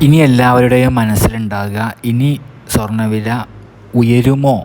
ഇനി എല്ലാവരുടെയും മനസ്സിലുണ്ടാകുക ഇനി സ്വർണവില ഉയരുമോ?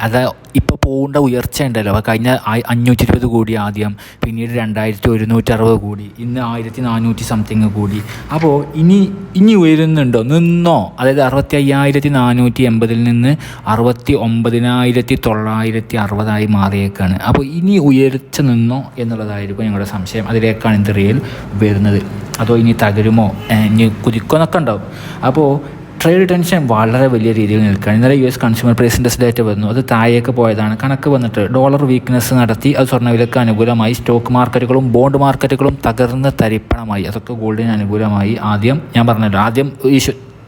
അത് ഇപ്പോൾ പോകേണ്ട ഉയർച്ച ഉണ്ടല്ലോ. കഴിഞ്ഞ അഞ്ഞൂറ്റി ഇരുപത് കോടി ആദ്യം പിന്നീട് രണ്ടായിരത്തി ഒരുന്നൂറ്റി അറുപത് കോടി ഇന്ന് ആയിരത്തി നാനൂറ്റി സംതിങ് കൂടി. അപ്പോൾ ഇനി ഇനി ഉയരുന്നുണ്ടോ? നിന്നോ? അതായത് അറുപത്തി അയ്യായിരത്തി നാനൂറ്റി എൺപതിൽ നിന്ന് അറുപത്തി ഒമ്പതിനായിരത്തി തൊള്ളായിരത്തി അറുപതായി മാറിയേക്കാണ്. അപ്പോൾ ഇനി ഉയർച്ച നിന്നോ എന്നുള്ളതായിരിക്കും ഞങ്ങളുടെ സംശയം. അതിലേക്കാണ് ഇന്ത്യയിൽ വരുന്നത്. അതോ ഇനി തകരുമോ? ഇനി കുതിക്കുമെന്നൊക്കെ ഉണ്ടാവും. അപ്പോൾ ട്രേഡ് ടെൻഷൻ വളരെ വലിയ രീതിയിൽ നിൽക്കുകയാണ്. ഇന്നലെ U S consumer price index data വന്നു. അത് താഴേക്ക് പോയതാണ്. കണക്ക് വന്നിട്ട് ഡോളർ വീക്ക്നെസ് നടത്തി. അത് സ്വർണവിലക്ക് അനുകൂലമായി. സ്റ്റോക്ക് മാർക്കറ്റുകളും ബോണ്ട് മാർക്കറ്റുകളും തകർന്ന് തരിപ്പണമായി. അതൊക്കെ ഗോൾഡിന് അനുകൂലമായി. ആദ്യം ഞാൻ പറഞ്ഞല്ലോ ആദ്യം ഈ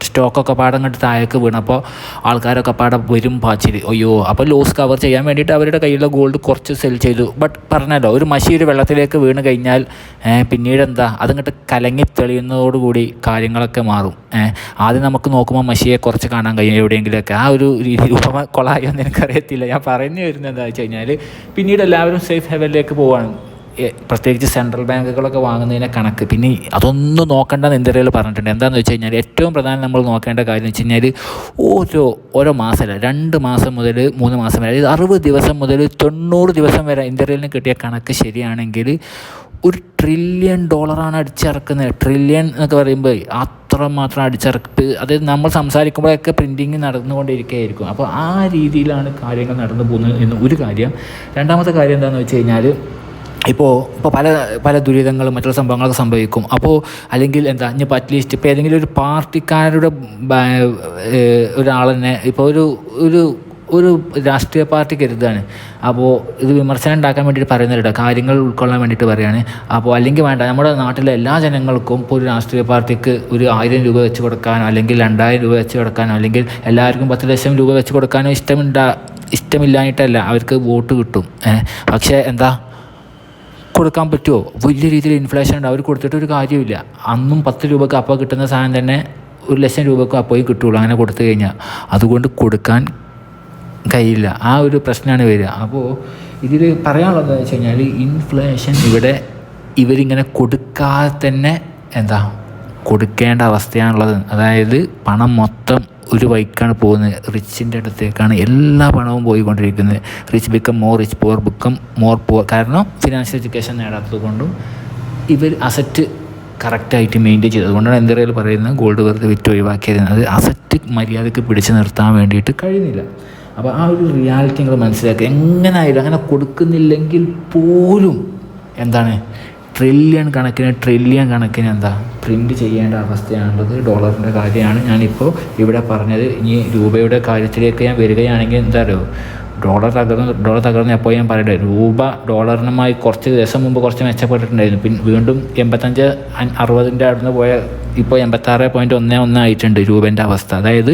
സ്റ്റോക്കൊക്കെ പാടം കണ്ട് താഴേക്ക് വീണപ്പോൾ ആൾക്കാരൊക്കെ പാടം വരും പാച്ചിൽ അയ്യോ അപ്പോൾ ലോസ് കവർ ചെയ്യാൻ വേണ്ടിയിട്ട് അവരുടെ കയ്യിലുള്ള ഗോൾഡ് കുറച്ച് സെൽ ചെയ്തു. ബട്ട് പറഞ്ഞല്ലോ ഒരു മഷി ഒരു വെള്ളത്തിലേക്ക് വീണ് കഴിഞ്ഞാൽ പിന്നീട് എന്താ? അതങ്ങോട്ട് കലങ്ങി തെളിയുന്നതോടുകൂടി കാര്യങ്ങളൊക്കെ മാറും. ആദ്യം നമുക്ക് നോക്കുമ്പോൾ മഷിയെ കുറച്ച് കാണാൻ കഴിയും എവിടെയെങ്കിലുമൊക്കെ ആ ഒരു രീതി ഉപമ എന്ന് എനിക്കറിയത്തില്ല. ഞാൻ പറഞ്ഞു വരുന്നത് എന്താ വെച്ച് കഴിഞ്ഞാൽ പിന്നീട് എല്ലാവരും സേഫ് ഹെവനിലേക്ക് പോവാണ്. പ്രത്യേകിച്ച് സെൻട്രൽ ബാങ്കുകളൊക്കെ വാങ്ങുന്നതിനെ കണക്ക്. പിന്നെ അതൊന്നും നോക്കേണ്ടെന്ന് ഇന്ത്യയിൽ പറഞ്ഞിട്ടുണ്ട്. എന്താണെന്ന് വെച്ച് കഴിഞ്ഞാൽ ഏറ്റവും പ്രധാനം നമ്മൾ നോക്കേണ്ട കാര്യം എന്ന് വെച്ച് കഴിഞ്ഞാൽ ഓരോ ഓരോ മാസമല്ല രണ്ട് മാസം മുതൽ മൂന്ന് മാസം വരെ അതായത് അറുപത് ദിവസം മുതൽ തൊണ്ണൂറ് ദിവസം വരെ ഇന്ത്യയിൽ നിന്ന് കിട്ടിയ കണക്ക് ശരിയാണെങ്കിൽ ഒരു ട്രില്യൺ ഡോളറാണ് അടിച്ചിറക്കുന്നത്. ട്രില്യൺ എന്നൊക്കെ പറയുമ്പോൾ അത്രമാത്രം അടിച്ചിറക്ക് അതായത് നമ്മൾ സംസാരിക്കുമ്പോഴൊക്കെ പ്രിന്റിങ് നടന്നുകൊണ്ടിരിക്കുകയായിരിക്കും. അപ്പോൾ ആ രീതിയിലാണ് കാര്യങ്ങൾ നടന്നു പോകുന്നത് എന്ന് ഒരു കാര്യം. രണ്ടാമത്തെ കാര്യം എന്താണെന്ന് വെച്ച് കഴിഞ്ഞാൽ ഇപ്പോൾ ഇപ്പോൾ പല പല ദുരിതങ്ങളും മറ്റുള്ള സംഭവങ്ങളൊക്കെ സംഭവിക്കും. അപ്പോൾ അല്ലെങ്കിൽ എന്താ ഇനിയിപ്പോൾ അറ്റ്ലീസ്റ്റ് ഇപ്പോൾ ഏതെങ്കിലും ഒരു പാർട്ടിക്കാരുടെ ഒരാളെന്നെ ഇപ്പോൾ ഒരു ഒരു ഒരു രാഷ്ട്രീയ പാർട്ടി കരുതാണ്. അപ്പോൾ ഇത് വിമർശനം ഉണ്ടാക്കാൻ വേണ്ടിയിട്ട് പറയുന്നില്ല കാര്യങ്ങൾ ഉൾക്കൊള്ളാൻ വേണ്ടിയിട്ട് പറയുകയാണ് അപ്പോൾ അല്ലെങ്കിൽ വേണ്ട നമ്മുടെ നാട്ടിലെ എല്ലാ ജനങ്ങൾക്കും ഇപ്പോൾ ഒരു രാഷ്ട്രീയ പാർട്ടിക്ക് ഒരു ആയിരം രൂപ വെച്ച് കൊടുക്കാനോ അല്ലെങ്കിൽ രണ്ടായിരം രൂപ വെച്ച് കൊടുക്കാനോ അല്ലെങ്കിൽ എല്ലാവർക്കും പത്ത് ലക്ഷം രൂപ വെച്ച് കൊടുക്കാനോ ഇഷ്ടമുണ്ടാ ഇഷ്ടമില്ലാഞ്ഞിട്ടല്ല അവർക്ക് വോട്ട് കിട്ടും. പക്ഷേ എന്താ കൊടുക്കാൻ പറ്റുമോ? വലിയ രീതിയിൽ ഇൻഫ്ലേഷൻ ഉണ്ട്. അവർ കൊടുത്തിട്ട് ഒരു കാര്യമില്ല അന്നും പത്ത് രൂപക്ക് അപ്പോൾ കിട്ടുന്ന സാധനം തന്നെ ഒരു ലക്ഷം രൂപക്ക് അപ്പോയി കിട്ടുള്ളൂ അങ്ങനെ കൊടുത്തു കഴിഞ്ഞാൽ. അതുകൊണ്ട് കൊടുക്കാൻ കഴിയില്ല. ആ ഒരു പ്രശ്നമാണ് വരിക. അപ്പോൾ ഇതിൽ പറയാനുള്ളത് വെച്ച് കഴിഞ്ഞാൽ ഇൻഫ്ലേഷൻ ഇവിടെ ഇവരിങ്ങനെ കൊടുക്കാതെ തന്നെ എന്താ കൊടുക്കേണ്ട അവസ്ഥയാണുള്ളത്. അതായത് പണം മൊത്തം ഒരു വൈക്കാണ് പോകുന്നത്. റിച്ചിന്റെ അടുത്തേക്കാണ് എല്ലാ പണവും പോയിക്കൊണ്ടിരിക്കുന്നത്. Rich become more rich poor become more poor കാരണം ഫിനാൻഷ്യൽ എഡ്യൂക്കേഷൻ നേടാത്തത് കൊണ്ടും ഇവർ അസറ്റ് കറക്റ്റായിട്ട് മെയിന്റെയിൻ ചെയ്തത് അതുകൊണ്ടാണ് എന്തെങ്കിലും പറയുന്നത് ഗോൾഡ് വെറുതെ വിറ്റ് ഒഴിവാക്കിയത്. അത് അസറ്റ് മര്യാദയ്ക്ക് പിടിച്ചു നിർത്താൻ വേണ്ടിയിട്ട് കഴിയുന്നില്ല. അപ്പോൾ ആ ഒരു റിയാലിറ്റി നിങ്ങൾ മനസ്സിലാക്കുക. എങ്ങനെയായാലും അങ്ങനെ കൊടുക്കുന്നില്ലെങ്കിൽ പോലും എന്താണ് ട്രില്യൺ കണക്കിന് ട്രില്യൺ കണക്കിന് എന്താ? പ്രിന്റ് ചെയ്യേണ്ട അവസ്ഥയാണുള്ളത്. ഡോളറിന്റെ കാര്യമാണ് ഞാനിപ്പോൾ ഇവിടെ പറഞ്ഞത്. ഇനി രൂപയുടെ കാര്യത്തിലേക്ക് ഞാൻ വരികയാണെങ്കിൽ എന്താ അറിയോ? ഡോളർ തകർന്ന് ഡോളർ തകർന്ന് എപ്പോൾ ഞാൻ പറയട്ടെ? രൂപ ഡോളറിനുമായി കുറച്ച് ദിവസം മുമ്പ് കുറച്ച് മെച്ചപ്പെട്ടിട്ടുണ്ടായിരുന്നു. പിന്നെ വീണ്ടും എൺപത്തഞ്ച് അറുപതിന്റെ അടുന്ന് പോയ ഇപ്പോൾ എൺപത്താറ് പോയിന്റ് ഒന്ന് ഒന്ന് ആയിട്ടുണ്ട് രൂപേന്റെ അവസ്ഥ. അതായത്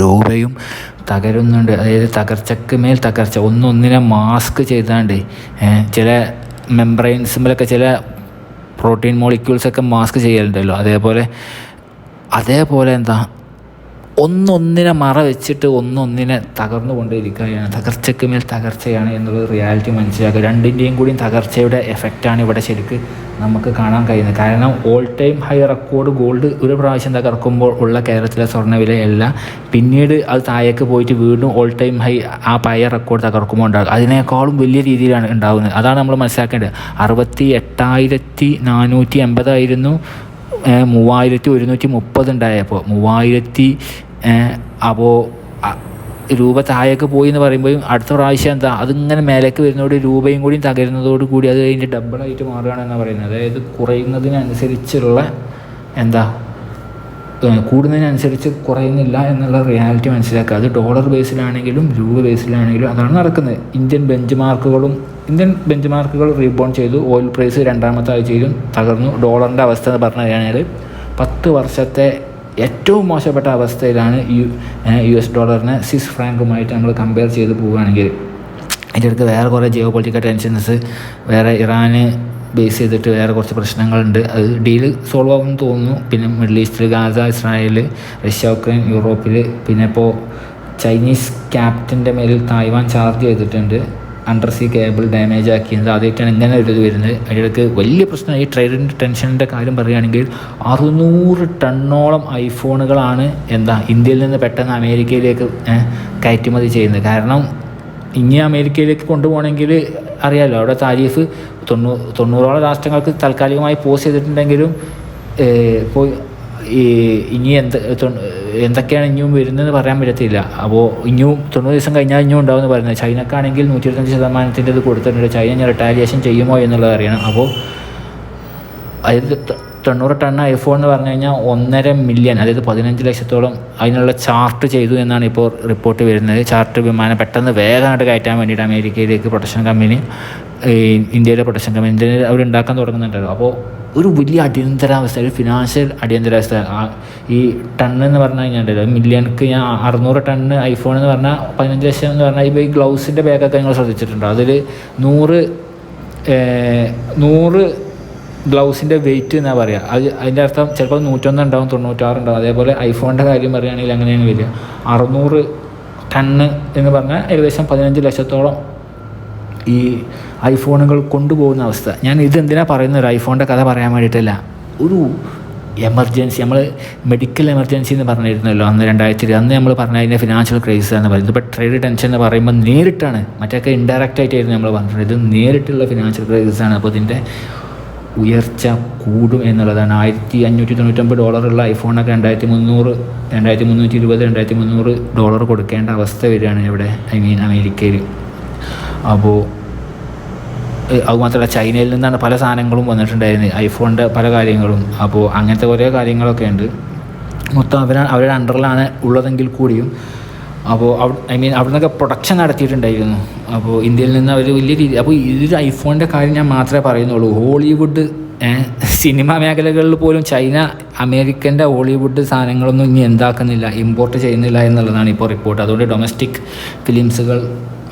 രൂപയും തകരുന്നുണ്ട്. അതായത് തകർച്ചക്ക് മേൽ തകർച്ച. ഒന്നൊന്നിനെ മാസ്ക് ചെയ്താണ്ട് ചില മെംബ്രെയിൻസുമ്പിലൊക്കെ ചില പ്രോട്ടീൻ മോളിക്യൂൾസൊക്കെ മാസ്ക് ചെയ്യലുണ്ടല്ലോ. അതേപോലെ അതേപോലെ എന്താ ഒന്നൊന്നിനെ മറ വെച്ചിട്ട് ഒന്നൊന്നിനെ തകർന്നു കൊണ്ടിരിക്കുകയാണ് തകർച്ചയ്ക്ക് മേൽ തകർച്ചയാണ് എന്നുള്ളത് റിയാലിറ്റി മനസ്സിലാക്കുക. രണ്ടിന്റെയും കൂടി തകർച്ചയുടെ എഫക്റ്റാണ് ഇവിടെ ശരിക്ക് നമുക്ക് കാണാൻ കഴിയുന്നത്. കാരണം all time high record gold ഒരു പ്രാവശ്യം തകർക്കുമ്പോൾ ഉള്ള കേരളത്തിലെ സ്വർണവിലയല്ല പിന്നീട് അത് താഴേക്ക് പോയിട്ട് വീണ്ടും ഓൾ ടൈം ഹൈ ആ പഴയ റെക്കോർഡ് തകർക്കുമ്പോൾ ഉണ്ടാകും. അതിനേക്കാളും വലിയ രീതിയിലാണ് ഉണ്ടാകുന്നത്. അതാണ് നമ്മൾ മനസ്സിലാക്കേണ്ടത്. അറുപത്തി എട്ടായിരത്തി നാനൂറ്റി എൺപതായിരുന്നു മൂവായിരത്തി ഒരുന്നൂറ്റി മുപ്പത് ഉണ്ടായപ്പോൾ. മൂവായിരത്തി അപ്പോൾ രൂപ താഴേക്ക് പോയി എന്ന് പറയുമ്പോഴും അടുത്ത പ്രാവശ്യം എന്താ അതിങ്ങനെ മേലേക്ക് വരുന്നതോട് രൂപയും കൂടി തകരുന്നതോട് കൂടി അത് കഴിഞ്ഞ് ഡബിളായിട്ട് മാറുകയാണെന്നാണ് പറയുന്നത്. അതായത് കുറയുന്നതിനനുസരിച്ചുള്ള എന്താ കൂടുന്നതിനനുസരിച്ച് കുറയുന്നില്ല എന്നുള്ള റിയാലിറ്റി മനസ്സിലാക്കുക. അത് ഡോളർ ബേസിലാണെങ്കിലും രൂപ ബേസിലാണെങ്കിലും അതാണ് നടക്കുന്നത്. ഇന്ത്യൻ ബെഞ്ച് മാർക്കുകളും ഇന്ത്യൻ ബെഞ്ച് മാർക്കുകൾ റീബോൺ ചെയ്തു. ഓയിൽ പ്രൈസ് രണ്ടാമത്തെ ആഴ്ചയിലും തകർന്നു. ഡോളറിന്റെ അവസ്ഥ എന്ന് പറഞ്ഞു കഴിഞ്ഞാൽ പത്ത് വർഷത്തെ ഏറ്റവും മോശപ്പെട്ട അവസ്ഥയിലാണ് യു യു എസ് ഡോളറിനെ സിസ് ഫ്രാങ്കുമായിട്ട് നമ്മൾ കമ്പയർ ചെയ്ത് പോവുകയാണെങ്കിൽ. അതിന്റെ അടുത്ത് വേറെ കുറേ ജിയോ പൊളിറ്റിക്കൽ ടെൻഷൻസ് വേറെ ഇറാന് ബേസ് ചെയ്തിട്ട് വേറെ കുറച്ച് പ്രശ്നങ്ങളുണ്ട്. അത് ഡീൽ സോൾവ് ആകുമെന്ന് തോന്നുന്നു. പിന്നെ മിഡിൽ ഈസ്റ്റിൽ ഗാസ ഇസ്രായേൽ റഷ്യ ഉക്രൈൻ യൂറോപ്പിൽ പിന്നെ ഇപ്പോൾ ചൈനീസ് ക്യാപ്റ്റന്റെ മേലിൽ തായ്വാൻ ചാർജ് ചെയ്തിട്ടുണ്ട്. അണ്ടർ സീ കേബിൾ ഡാമേജ് ആക്കിയത് ആദ്യമായിട്ടാണ് ഇങ്ങനെ ഒരു ഇത് വരുന്നത്. അതിനിടയ്ക്ക് വലിയ പ്രശ്നം ഈ ട്രേഡിന്റെ ടെൻഷന്റെ കാര്യം പറയുകയാണെങ്കിൽ അറുന്നൂറ് ടണ്ണോളം ഐഫോണുകളാണ് എന്താ ഇന്ത്യയിൽ നിന്ന് പെട്ടെന്ന് അമേരിക്കയിലേക്ക് കയറ്റുമതി ചെയ്യുന്നത്. കാരണം ഇനി അമേരിക്കയിലേക്ക് കൊണ്ടുപോകണമെങ്കിൽ അറിയാമല്ലോ അവിടെ താരീഫ് തൊണ്ണൂ തൊണ്ണൂറോളം രാഷ്ട്രങ്ങൾക്ക് താൽക്കാലികമായി പോസ് ചെയ്തിട്ടുണ്ടെങ്കിലും ഇപ്പോൾ ഇനി എന്ത് എന്തൊക്കെയാണ് ഇനിയും വരുന്നതെന്ന് പറയാൻ പറ്റത്തില്ല. അപ്പോൾ ഇനിയും തൊണ്ണൂറ് ദിവസം കഴിഞ്ഞാൽ ഇനിയും ഉണ്ടാവുമെന്ന് പറയുന്നത്. ചൈനക്കാണെങ്കിൽ നൂറ്റി ഇരുപത്തഞ്ച് ശതമാനത്തിന്റെ ഇത് കൊടുത്തിട്ടുണ്ട്. ചൈന റിട്ടാലിയേഷൻ ചെയ്യുമോ എന്നുള്ളത് അറിയണം. അപ്പോൾ ത- തൊണ്ണൂറ് ടൺ ഐഫോൺ എന്ന് പറഞ്ഞു കഴിഞ്ഞാൽ ഒന്നര മില്യൺ അതായത് പതിനഞ്ച് ലക്ഷത്തോളം അതിനുള്ള ചാർട്ട് ചെയ്തു എന്നാണ് ഇപ്പോൾ റിപ്പോർട്ട് വരുന്നത്. ചാർട്ട് വിമാനം പെട്ടെന്ന് വേഗമായിട്ട് കയറ്റാൻ വേണ്ടിയിട്ട് അമേരിക്കയിലേക്ക് പ്രൊട്ടക്ഷൻ കമ്പനി ഇന്ത്യയിലെ പ്രൊട്ടക്ഷൻ കമ്പനി ഇന്ത്യയിൽ അവർ ഉണ്ടാക്കാൻ തുടങ്ങുന്നുണ്ടല്ലോ. അപ്പോൾ ഒരു വലിയ അടിയന്തരാവസ്ഥ ഒരു ഫിനാൻഷ്യൽ അടിയന്തരാവസ്ഥ. ഈ ടണ്ണ് എന്ന് പറഞ്ഞു കഴിഞ്ഞാൽ മില്യൺക്ക് ഞാൻ അറുന്നൂറ് ടണ്ണ് ഐഫോൺ എന്ന് പറഞ്ഞാൽ പതിനഞ്ച് ലക്ഷം എന്ന് പറഞ്ഞാൽ ഇപ്പോൾ ഈ ഗ്ലൗസിന്റെ ബാഗൊക്കെ നിങ്ങൾ ശ്രദ്ധിച്ചിട്ടുണ്ടോ? അതിൽ നൂറ് നൂറ് ഗ്ലൗസിന്റെ വെയിറ്റ് എന്നാ പറയുക അത് അതിന്റെ അർത്ഥം ചിലപ്പോൾ നൂറ്റൊന്ന് ഉണ്ടാവും തൊണ്ണൂറ്റാറ് ഉണ്ടാവും അതേപോലെ ഐഫോണിന്റെ കാര്യം പറയുകയാണെങ്കിൽ അങ്ങനെയാണ് വരിക. അറുന്നൂറ് ടണ്ണ് എന്ന് പറഞ്ഞാൽ ഏകദേശം പതിനഞ്ച് ലക്ഷത്തോളം ഈ ഐഫോണുകൾ കൊണ്ടുപോകുന്ന അവസ്ഥ. ഞാൻ ഇതെന്തിനാണ് പറയുന്നത്? ഒരു ഐഫോണിന്റെ കഥ പറയാൻ വേണ്ടിയിട്ടല്ല. ഒരു എമർജൻസി നമ്മൾ മെഡിക്കൽ എമർജൻസി എന്ന് പറഞ്ഞിരുന്നല്ലോ അന്ന് രണ്ടായിരത്തി അന്ന് നമ്മൾ പറഞ്ഞ അതിന്റെ ഫിനാൻഷ്യൽ ക്രൈസിസ് എന്ന് പറയുന്നത്. ഇപ്പോൾ ട്രേഡ് ടെൻഷൻ എന്ന് പറയുമ്പോൾ നേരിട്ടാണ്. മറ്റൊക്കെ ഇൻഡയറക്റ്റ് ആയിട്ടായിരുന്നു നമ്മൾ പറഞ്ഞത് ഇത് നേരിട്ടുള്ള ഫിനാൻഷ്യൽ ക്രൈസിസ് ആണ്. അപ്പോൾ ഇതിന്റെ ഉയർച്ച കൂടും എന്നുള്ളതാണ്. ആയിരത്തി അഞ്ഞൂറ്റി തൊണ്ണൂറ്റൊമ്പത് ഡോളറുള്ള ഐഫോണൊക്കെ രണ്ടായിരത്തി മുന്നൂറ് രണ്ടായിരത്തി മുന്നൂറ്റി ഇരുപത് രണ്ടായിരത്തി മുന്നൂറ് ഡോളർ കൊടുക്കേണ്ട അവസ്ഥ വരികയാണ് ഇവിടെ ഐ മീൻ അമേരിക്കയിൽ അപ്പോൾ അതുമാത്രമല്ല ചൈനയിൽ നിന്നാണ് പല സാധനങ്ങളും വന്നിട്ടുണ്ടായിരുന്നത് ഐഫോണിന്റെ പല കാര്യങ്ങളും. അപ്പോൾ അങ്ങനത്തെ കുറേ കാര്യങ്ങളൊക്കെ ഉണ്ട്. മൊത്തം അവരാണ് അവരുടെ അണ്ടറിലാണ് ഉള്ളതെങ്കിൽ കൂടിയും അപ്പോൾ അവിടെ ഐ മീൻ അവിടെ നിന്നൊക്കെ പ്രൊഡക്ഷൻ നടത്തിയിട്ടുണ്ടായിരുന്നു. അപ്പോൾ ഇന്ത്യയിൽ നിന്ന് അവർ വലിയ രീതി അപ്പോൾ ഇതൊരു ഐഫോണിന്റെ കാര്യം ഞാൻ മാത്രമേ പറയുന്നുള്ളൂ. ഹോളിവുഡ് സിനിമ മേഖലകളിൽ പോലും ചൈന അമേരിക്കന്റെ ഹോളിവുഡ് സാധനങ്ങളൊന്നും ഇനി എന്താക്കുന്നില്ല ഇമ്പോർട്ട് ചെയ്യുന്നില്ല എന്നുള്ളതാണ് ഇപ്പോൾ റിപ്പോർട്ട്. അതുകൊണ്ട് ഡൊമസ്റ്റിക് ഫിലിംസുകൾ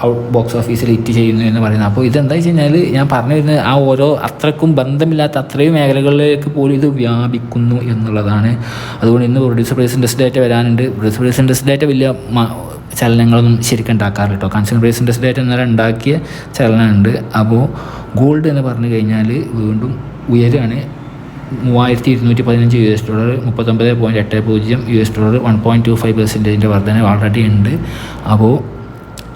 ഔട്ട് ബോക്സ് ഓഫീസിൽ ഹിറ്റ് ചെയ്യുന്നു എന്ന് പറയുന്നത്. അപ്പോൾ ഇതെന്താ വെച്ച് കഴിഞ്ഞാൽ ഞാൻ പറഞ്ഞു വരുന്നത് ആ ഓരോ അത്രക്കും ബന്ധമില്ലാത്ത അത്രയും മേഖലകളിലേക്ക് പോലും ഇത് വ്യാപിക്കുന്നു എന്നുള്ളതാണ്. അതുകൊണ്ട് ഇന്ന് പ്രൊഡ്യൂസർ പ്രൈസ് ഇൻഡസ്ട്രി ഡേറ്റ വരാനുണ്ട്. പ്രൊഡ്യൂസർ പ്രൈസ് ഇൻഡസ്ട്രി ഡേറ്റ വലിയ ചലനങ്ങളൊന്നും ശരിക്കും ഉണ്ടാക്കാറില്ല കേട്ടോ. കൺസ്യൂമർ പ്രൈസ് ഇൻഡസ്ട്രി ഡേറ്റ ഇന്നലെ ഉണ്ടാക്കിയ ചലനമുണ്ട്. അപ്പോൾ ഗോൾഡ് എന്ന് പറഞ്ഞു കഴിഞ്ഞാൽ വീണ്ടും ഉയരാണ്. മൂവായിരത്തി ഇരുന്നൂറ്റി പതിനഞ്ച് യു എസ് ഡോളർ മുപ്പത്തൊമ്പത് പോയിന്റ് എട്ട് പൂജ്യം U S dollar one point two five പെർസെന്റേജിന്റെ വർധന ഓൾറെഡി ഉണ്ട്. അപ്പോൾ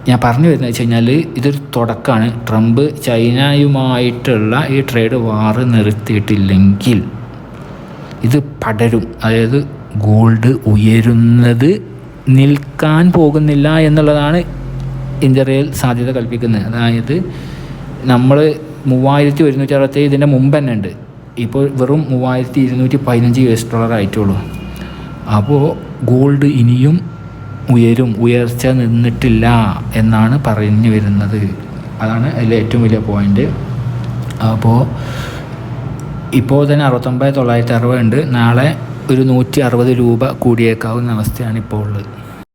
ഞാൻ പറഞ്ഞു വരുന്നത് വെച്ച് കഴിഞ്ഞാൽ ഇതൊരു തുടക്കമാണ് ട്രംപ് ചൈനയുമായിട്ടുള്ള ഈ ട്രേഡ് വാറ് നിർത്തിയിട്ടില്ലെങ്കിൽ ഇത് പടരും. അതായത് ഗോൾഡ് ഉയരുന്നത് നിൽക്കാൻ പോകുന്നില്ല എന്നുള്ളതാണ് ഇന്ത്യയിൽ സാധ്യത കൽപ്പിക്കുന്നത്. അതായത് നമ്മൾ മൂവായിരത്തി ഒരുന്നൂറ്റി അറുപത്തി ഇതിന്റെ മുമ്പ് തന്നെ ഉണ്ട്. ഇപ്പോൾ വെറും മൂവായിരത്തി ഇരുന്നൂറ്റി പതിനഞ്ച് യു എസ് ഡോളർ ആയിട്ടുള്ളൂ. അപ്പോൾ ഗോൾഡ് ഇനിയും ഉയരും ഉയർച്ച നിന്നിട്ടില്ല എന്നാണ് പറഞ്ഞു വരുന്നത്. അതാണ് അതിലെ ഏറ്റവും വലിയ പോയിന്റ് അപ്പോൾ ഇപ്പോൾ തന്നെ അറുപത്തൊമ്പത് തൊള്ളായിരത്തി അറുപത് ഉണ്ട്. നാളെ ഒരു നൂറ്റി അറുപത് രൂപ കൂടിയേക്കാവുന്ന അവസ്ഥയാണ് ഇപ്പോൾ ഉള്ളത്.